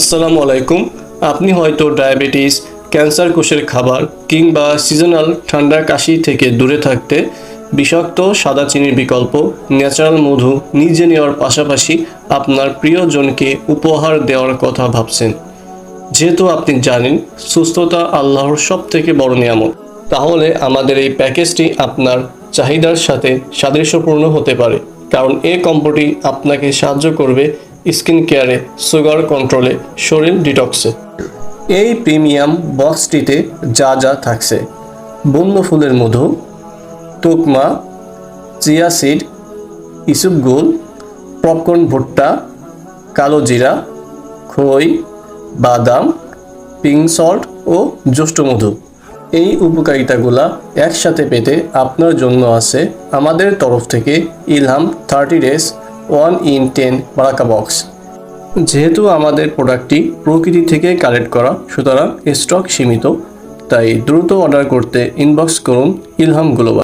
আসসালামু আলাইকুম। আপনি হয়তো ডায়াবেটিস, ক্যান্সার কোষের খাবার কিংবা সিজনাল ঠান্ডা কাশি থেকে দূরে থাকতে বিষাক্ত সাদা চিনির বিকল্প ন্যাচারাল মধু নিজে নেওয়ার পাশাপাশি আপনার প্রিয়জনকে উপহার দেওয়ার কথা ভাবছেন। যেহেতু আপনি জানেন সুস্থতা আল্লাহর সব থেকে বড় নিয়ামত, তাহলে আমাদের এই প্যাকেজটি আপনার চাহিদার সাথে সাদৃশ্যপূর্ণ হতে পারে। কারণ এই কম্পটি আপনাকে সাহায্য করবে স্কিন কেয়ারে, সুগার কন্ট্রোলে, শরীর ডিটক্সে। এই প্রিমিয়াম বক্সটিতে যা যা থাকছে বন্য ফুলের মধু, তোকমা, চিয়া সিড ইসুপগুল পপকর্ন ভুট্টা, কালো জিরা, খই, বাদাম পিঙ্ক সল্ট ও জ্যৈষ্ঠ মধু। এই উপকারিতাগুলা একসাথে পেতে আপনার জন্য আছে আমাদের তরফ থেকে Ilham thirty days one in ten Baraka box. যেহেতু আমাদের প্রোডাক্টটি প্রকৃতি থেকে কালেক্ট করা, সুতরাং স্টক সীমিত, তাই দ্রুত অর্ডার করতে ইনবক্স করুন ইলহাম গ্লোবাল।